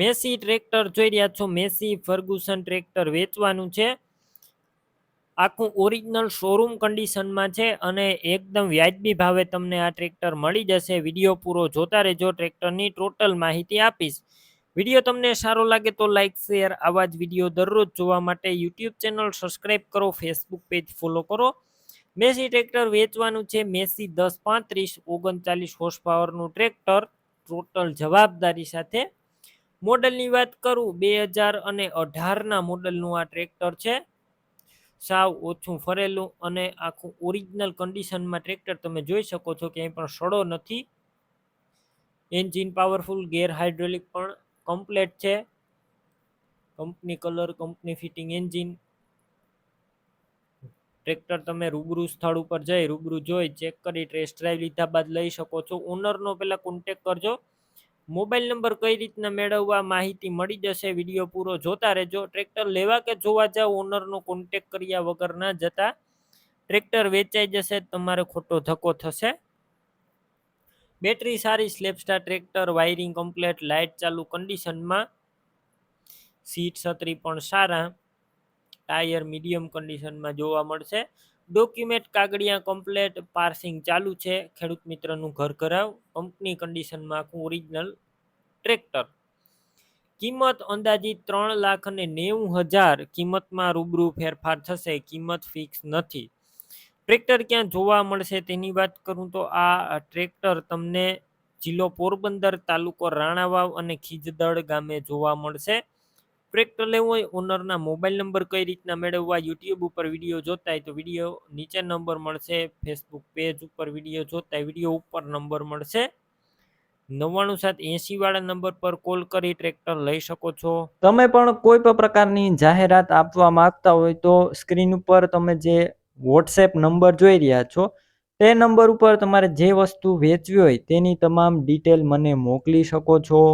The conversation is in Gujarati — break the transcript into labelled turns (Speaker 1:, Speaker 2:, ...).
Speaker 1: મેસી ટ્રેક્ટર જોઈ રહ્યા છો. મેસી ફર્ગુસન ટ્રેક્ટર વેચવાનું છે. આખું ઓરિજિનલ શોરૂમ કન્ડિશનમાં છે અને એકદમ વ્યાજબી ભાવે તમને આ ટ્રેક્ટર મળી જશે. વીડિયો પૂરો જોતા રહેજો. ટ્રેક્ટરની ટોટલ માહિતી આપીશ. વીડિયો તમને સારો લાગે તો લાઇક શેર આવા જ વીડિયો દરરોજ જોવા માટે યુટ્યુબ ચેનલ સબસ્ક્રાઈબ કરો. ફેસબુક પેજ ફોલો કરો. મેસી ટ્રેક્ટર વેચવાનું છે. મેસી દસ પાંત્રીસ ઓગણચાલીસ હોર્સ પાવરનું ટ્રેક્ટર. ટોટલ જવાબદારી સાથે મોડલની વાત કરું, બે હજાર અને અઢારના મોડલનું આ ટ્રેક્ટર છે. સાવ ઓછું ફરેલું અને આખું ઓરિજિનલ કન્ડિશનમાં ટ્રેક્ટર તમે જોઈ શકો છો ક્યાંય પણ સડો નથી. એન્જિન પાવરફુલ ગેર હાઇડ્રોલિક પણ કમ્પ્લેટ છે. Company colour company fitting engine. Tractor તમે રૂબરૂ સ્થળ ઉપર જઈ, રૂબરૂ જોઈ ચેક કરી ટેસ્ટ ડ્રાઈવ લીધા બાદ લઈ શકો છો. ઓનરનો પહેલાં કોન્ટેક કરજો. મોબાઈલ નંબર કઈ રીતના મેળવવા માહિતી મળી જશે વીડિયો પૂરો જોતા રહેજો. ટ્રેક્ટર લેવા કે જોવા જાવ ઓનરનો કોન્ટેક કર્યા વગર ના જતા ટ્રેક્ટર વેચાઈ જશે, તમારે ખોટો ધક્કો થશે. બેટરી સારી self starter tractor wiring complete light ચાલુ કન્ડિશનમાં સીટ છત્રી પણ સારા. ટાયર મીડિયમ કન્ડિશનમાં જોવા મળશે. ડોક્યુમેન્ટ કાગળિયા કમ્પ્લેટ પાર્સિંગ ચાલુ છે. ખેડૂત મિત્રનું ઘર કરાવ. કંપની કન્ડિશનમાં આખું ઓરિજિનલ ટ્રેક્ટર કિંમત અંદાજિત ત્રણ લાખ અને નેવું હજાર. કિંમતમાં રૂબરૂ ફેરફાર થશે. કિંમત ફિક્સ નથી. ટ્રેક્ટર ક્યાં જોવા મળશે તેની વાત કરું તો આ ટ્રેક્ટર તમને જિલ્લો પોરબંદર તાલુકો રાણાવાવ અને ખીજદળ ગામે જોવા મળશે. ટ્રેક્ટર લેવું હોય ઓનરના મોબાઈલ નંબર કઈ રીતના મેળવવા યુટ્યુબ ઉપર વીડિયો જોતા હોય તો વીડિયો નીચે નંબર મળશે ફેસબુક પેજ ઉપર વીડિયો જોતા હોય વીડિયો ઉપર નંબર મળશે. નવ્વાણું સાત એસી વાળા નંબર પર કોલ કરી ટ્રેક્ટર લઈ શકો છો.
Speaker 2: તમે પણ કોઈ પણ પ્રકારની જાહેરાત આપવા માંગતા હોય તો સ્ક્રીન ઉપર તમે જે વોટ્સએપ નંબર જોઈ રહ્યા છો, તે નંબર ઉપર તમારે જે વસ્તુ વેચવી હોય તેની તમામ ડિટેલ મને મોકલી શકો છો.